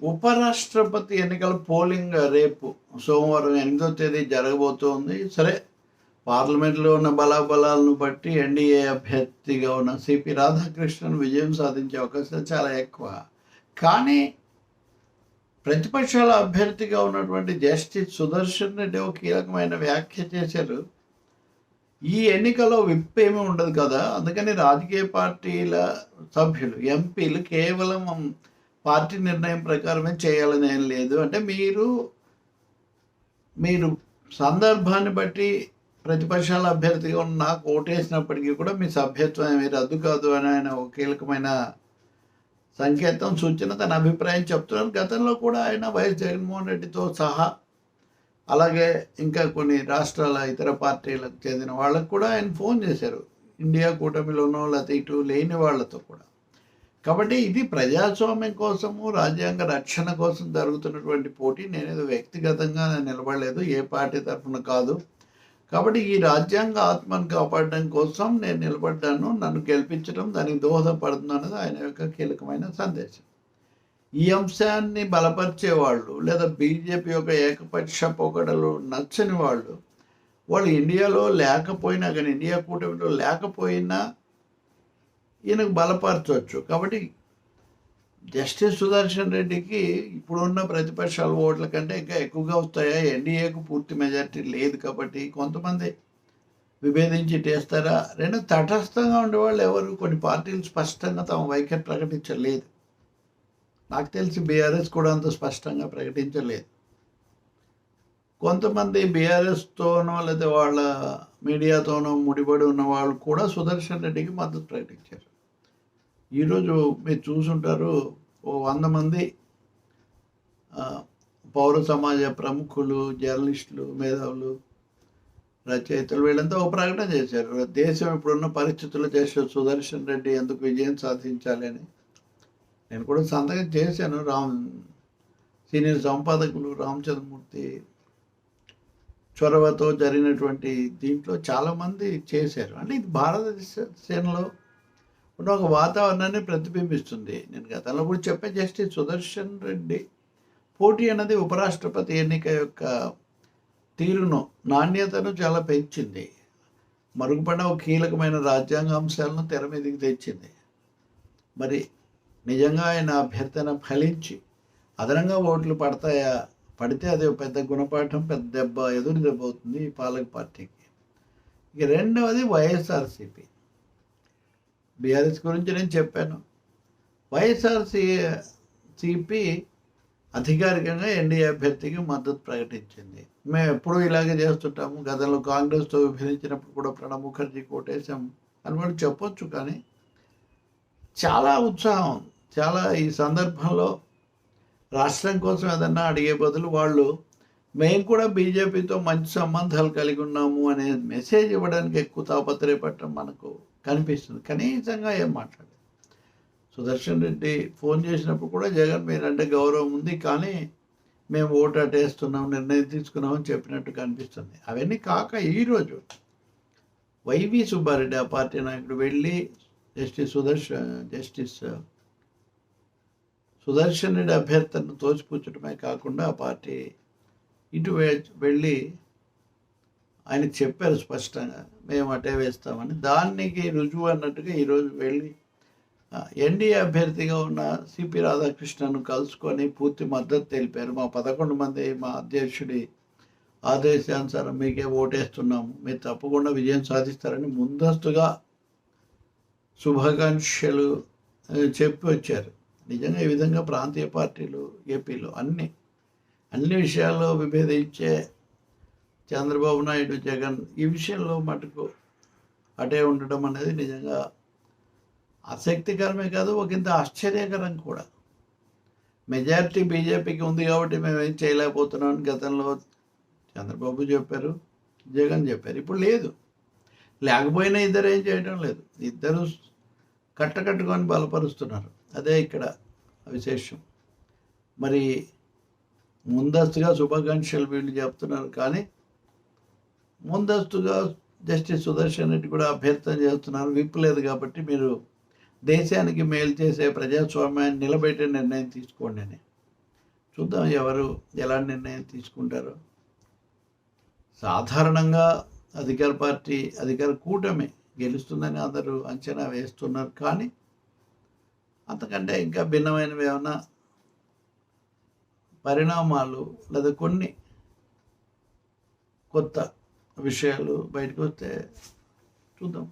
ఉపరాష్ట్రపతి ఎన్నికల పోలింగ్ రేపు సోమవారం ఎనిమిదో తేదీ జరగబోతోంది. సరే పార్లమెంట్లో ఉన్న బలాబలాలను బట్టి ఎన్డీఏ అభ్యర్థిగా ఉన్న సిపి రాధాకృష్ణన్ విజయం సాధించే అవకాశం చాలా ఎక్కువ. కానీ ప్రతిపక్షాల అభ్యర్థిగా ఉన్నటువంటి జస్టిస్ సుదర్శన్ రెడ్డి ఒక కీలకమైన వ్యాఖ్య చేశారు. ఈ ఎన్నికలో విప్ ఏమీ ఉండదు కదా. అందుకని రాజకీయ పార్టీల సభ్యులు ఎంపీలు కేవలం పార్టీ నిర్ణయం ప్రకారమే చేయాలని ఏం లేదు. అంటే మీరు మీరు సందర్భాన్ని బట్టి ప్రతిపక్షాల అభ్యర్థిగా ఉన్న నాకు ఓటేసినప్పటికీ కూడా మీ సభ్యత్వం ఏమీ రద్దు కాదు అని ఆయన ఒక కీలకమైన సంకేతం సూచన తన అభిప్రాయం చెప్తున్నారు. గతంలో కూడా ఆయన వైఎస్ జగన్మోహన్ రెడ్డితో సహా అలాగే ఇంకా కొన్ని రాష్ట్రాల ఇతర పార్టీలకు చెందిన వాళ్ళకు కూడా ఆయన ఫోన్ చేశారు. ఇండియా కూటమిలోనో లేకపోతే ఇటు లేని వాళ్ళతో కూడా. కాబట్టి ఇది ప్రజాస్వామ్యం కోసము రాజ్యాంగ రక్షణ కోసం జరుగుతున్నటువంటి పోటీ. నేనేదో వ్యక్తిగతంగా నిలబడలేదు ఏ పార్టీ తరఫున కాదు. కాబట్టి ఈ రాజ్యాంగ ఆత్మను కాపాడడం కోసం నేను నిలబడ్డాను నన్ను గెలిపించడం దానికి దోహదపడుతుంది అన్నది ఆయన యొక్క కీలకమైన సందేశం. ఈ అంశాన్ని బలపరిచే వాళ్ళు లేదా బీజేపీ యొక్క ఏకపక్ష పొగడలు నచ్చని వాళ్ళు వాళ్ళు ఇండియాలో లేకపోయినా కానీ ఇండియా కూటమిలో లేకపోయినా ఈయనకు బలపరచవచ్చు. కాబట్టి జస్టిస్ సుదర్శన్ రెడ్డికి ఇప్పుడున్న ప్రతిపక్షాల ఓట్ల కంటే ఇంకా ఎక్కువగా వస్తాయా? ఎన్డీఏకు పూర్తి మెజార్టీ లేదు కాబట్టి కొంతమంది విభేదించి చేస్తారా? రెండు తటస్థంగా ఉండేవాళ్ళు ఎవరు? కొన్ని పార్టీలు స్పష్టంగా తమ వైఖరి ప్రకటించలేదు. నాకు తెలిసి బీఆర్ఎస్ కూడా అంత స్పష్టంగా ప్రకటించలేదు. కొంతమంది బీఆర్ఎస్తోనో లేదా వాళ్ళ మీడియాతోనో ముడిపడి ఉన్న వాళ్ళు కూడా సుదర్శన్ రెడ్డికి మద్దతు ప్రకటించారు. ఈరోజు మీరు చూసుంటారు ఓ వంద మంది పౌర సమాజ ప్రముఖులు జర్నలిస్టులు మేధావులు రచయితలు వీళ్ళంతా ఒక ప్రకటన చేశారు. దేశం ఇప్పుడున్న పరిస్థితుల్లో చేసే సుదర్శన్ రెడ్డి ఎందుకు విజయం సాధించాలి అని. నేను కూడా సంతకం చేశాను. రామ్ సీనియర్ సంపాదకులు రామచంద్రమూర్తి చొరవతో జరిగినటువంటి దీంట్లో చాలామంది చేశారు. అంటే ఇది భారతదేశ సేనలో ఉన్న ఒక వాతావరణాన్ని ప్రతిబింబిస్తుంది. నేను గతంలో కూడా చెప్పే జస్టిస్ సుదర్శన్ రెడ్డి పోటీ అన్నది ఉపరాష్ట్రపతి ఎన్నిక యొక్క తీరును నాణ్యతను చాలా పెంచింది. మరుగుపడిన ఒక కీలకమైన రాజ్యాంగ అంశాలను తెర మీదకి తెచ్చింది. మరి నిజంగా ఆయన అభ్యర్థన ఫలించి అదనంగా ఓట్లు పడతాయా పడితే అది పెద్ద గుణపాఠం పెద్ద దెబ్బ ఎదురు దెబ్బ అవుతుంది ఈ పాలక పార్టీకి. ఇక రెండవది వైఎస్ఆర్సీపీ. బీఆర్ఎస్ గురించి నేను చెప్పాను. వైఎస్ఆర్సీ సిపి అధికారికంగా ఎన్డీఏ అభ్యర్థికి మద్దతు ప్రకటించింది. మేము ఎప్పుడూ ఇలాగే చేస్తుంటాము. గతంలో కాంగ్రెస్తో విభజించినప్పుడు కూడా ప్రణబ్ ముఖర్జీ కోటేశాం అని కూడా చెప్పొచ్చు కానీ చాలా ఉత్సాహం. చాలా ఈ సందర్భంలో రాష్ట్రం కోసం ఏదన్నా అడిగే బదులు వాళ్ళు మేము కూడా బీజేపీతో మంచి సంబంధాలు కలిగి ఉన్నాము అనే మెసేజ్ ఇవ్వడానికి ఎక్కువ తాపత్రయపడటం మనకు కనిపిస్తుంది. కనీసంగా ఏం మాట్లాడలేదు సుదర్శన్ రెడ్డి ఫోన్ చేసినప్పుడు కూడా జగన్ మీరంటే గౌరవం ఉంది కానీ మేము ఓటు అటేస్తున్నాం నిర్ణయం తీసుకున్నామని చెప్పినట్టు కనిపిస్తుంది. అవన్నీ కాక ఈరోజు వైవి సుబ్బారెడ్డి ఆ పార్టీ నాయకుడు వెళ్ళి జస్టిస్ సుదర్శన్ జస్టిస్ సుదర్శనుడి అభ్యర్థనను తోసిపుచ్చడమే కాకుండా ఆ పార్టీ ఇటు వెళ్ళి ఆయన చెప్పారు స్పష్టంగా మేము అటే వేస్తామని. దానికి రుజువు అన్నట్టుగా ఈరోజు వెళ్ళి ఎన్డీఏ అభ్యర్థిగా ఉన్న సిపి రాధాకృష్ణను కలుసుకొని పూర్తి మద్దతు తెలిపారు. మా పదకొండు మంది మా అధ్యక్షుడి ఆదేశానుసారం మీకే ఓటేస్తున్నాము. మీరు తప్పకుండా విజయం సాధిస్తారని ముందస్తుగా శుభాకాంక్షలు చెప్పి వచ్చారు. నిజంగా ఈ విధంగా ప్రాంతీయ పార్టీలు ఏపీలో అన్ని అన్ని విషయాల్లో విభేదించే చంద్రబాబు నాయుడు జగన్ ఈ విషయంలో మటుకు అటే ఉండడం అనేది నిజంగా ఆసక్తికరమే కాదు ఒక ఇంత ఆశ్చర్యకరం కూడా. మెజారిటీ బీజేపీకి ఉంది కాబట్టి మేము ఏం చేయలేకపోతున్నాం అని గతంలో చంద్రబాబు చెప్పారు జగన్ చెప్పారు. ఇప్పుడు లేదు. లేకపోయినా ఇద్దరు ఏం చేయడం లేదు. ఇద్దరు కట్టకట్టుకొని బలపరుస్తున్నారు. అదే ఇక్కడ విశేషం. మరి ముందస్తుగా శుభాకాంక్షలు వీళ్ళు చెప్తున్నారు కానీ ముందస్తుగా జస్టిస్ సుదర్శన్ రెడ్డి కూడా అభ్యర్థన చేస్తున్నారు. విప్పలేదు కాబట్టి మీరు దేశానికి మేలు చేసే ప్రజాస్వామ్యాన్ని నిలబెట్టే నిర్ణయం తీసుకోండి అని. చూద్దాం ఎవరు ఎలా నిర్ణయం తీసుకుంటారు. సాధారణంగా అధికార పార్టీ అధికార కూటమి గెలుస్తుందని అందరూ అంచనా వేస్తున్నారు కానీ అంతకంటే ఇంకా భిన్నమైనవి ఏమైనా పరిణామాలు లేదా కొన్ని కొత్త విషయాలు బయటకు వస్తే చూద్దాం.